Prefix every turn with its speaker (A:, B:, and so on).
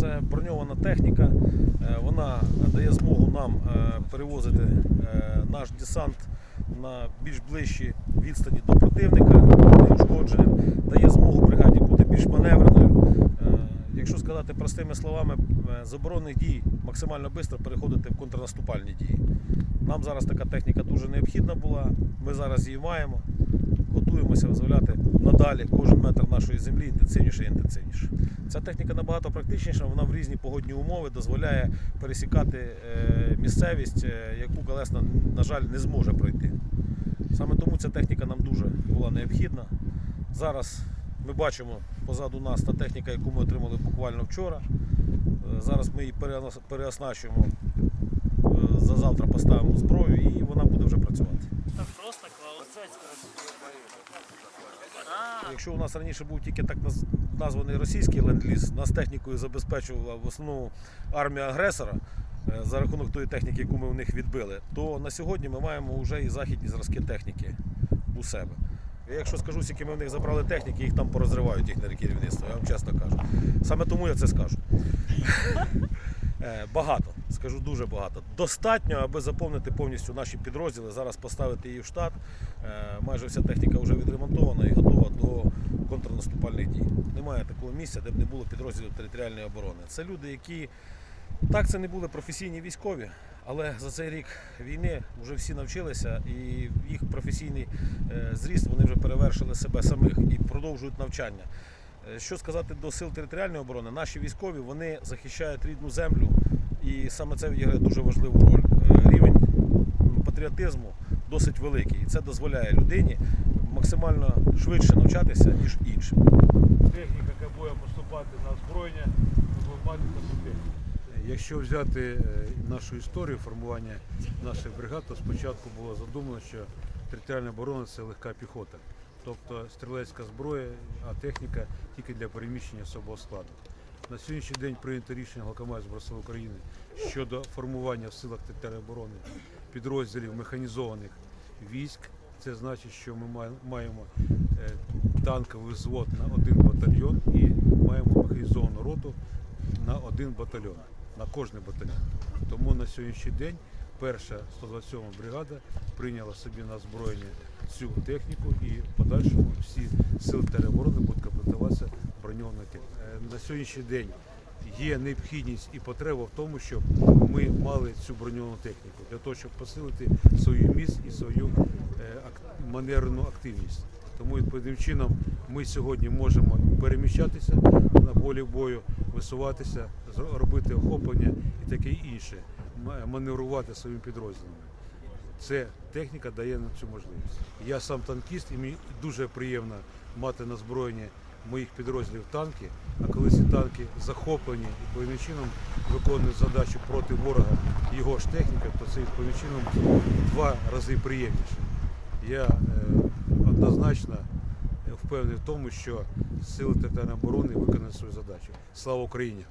A: це броньована техніка. Е, Вона дає змогу нам е, перевозити е, наш десант на більш ближчі відстані до противника неушкодженим, дає змогу бригаді бути більш маневреною. Якщо сказати простими словами, з оборонних дій максимально швидко переходити в контрнаступальні дії. Нам зараз така техніка дуже необхідна була. Ми зараз її маємо. Готуємося визволяти надалі кожен метр нашої землі інтенсивніше і інтенсивніше. Ця техніка набагато практичніша, вона в різні погодні умови дозволяє пересікати е, місцевість, е, яку Колесна, на жаль, не зможе пройти. Саме тому ця техніка нам дуже була необхідна. Зараз ми бачимо позаду нас та техніка, яку ми отримали буквально вчора. Е, Зараз ми її переос- переоснащуємо. За завтра поставимо зброю і вона буде вже працювати.
B: Так просто клаус.
A: Якщо у нас раніше був тільки так названий російський ленд-ліз, нас технікою забезпечувала в основному армія агресора е, за рахунок тої техніки, яку ми у них відбили, то на сьогодні ми маємо вже і західні зразки техніки у себе. Я Якщо скажу, скільки ми в них забрали техніки, їх там порозривають їхнє керівництво, я вам чесно кажу. Саме тому я це скажу. Е, Багато, скажу дуже багато. Достатньо, аби заповнити повністю наші підрозділи, зараз поставити її в штат. Е, Майже вся техніка вже відремонтована і готова до контрнаступальних дій. Немає такого місця, де б не було підрозділів територіальної оборони. Це люди, які так це не були професійні військові, але за цей рік війни вже всі навчилися, і їх професійний е, зріст вони вже перевершили себе самих і продовжують навчання. Е, Що сказати до сил територіальної оборони, наші військові вони захищають рідну землю, і саме це відіграє дуже важливу роль. Е, Рівень патріотизму досить великий, і це дозволяє людині максимально швидше навчатися, ніж іншим.
C: техніка, яка буде поступати на озброєння, таку техніку. Якщо взяти е, нашу історію формування наших бригад, то спочатку було задумано, що територіальна оборона це легка піхота, тобто стрілецька зброя, а техніка тільки для переміщення особового складу. На сьогоднішній день прийнято рішення Голкомаю Збройних України щодо формування в силах територіальної оборони підрозділів механізованих військ. Це значить, що ми маємо е, танковий взвод на один батальйон і маємо механізовану роту на один батальйон, на кожний батальйон. Тому на сьогоднішній день перша 127 бригада прийняла собі на озброєння цю техніку і в подальшому всі сили тероборони будуть комплектуватися технікою. Е, На сьогоднішній день є необхідність і потреба в тому, щоб ми мали цю броньовану техніку для того, щоб посилити свою міць і свою е, маневрену активність. Тому відповідним чином ми сьогодні можемо переміщатися на полі бою, висуватися, робити охоплення і таке інше, маневрувати своїми підрозділами. Це техніка дає нам цю можливість. Я сам танкіст, і мені дуже приємно мати на зброєнні моїх підрозділів танки. А коли ці танки захоплені і повинним чином виконують задачу проти ворога його ж техніка, то це відповідним чином два рази приємніше. Я е, однозначно впевнений в тому, що сили територіальної оборони виконають свою задачу. Слава Україні!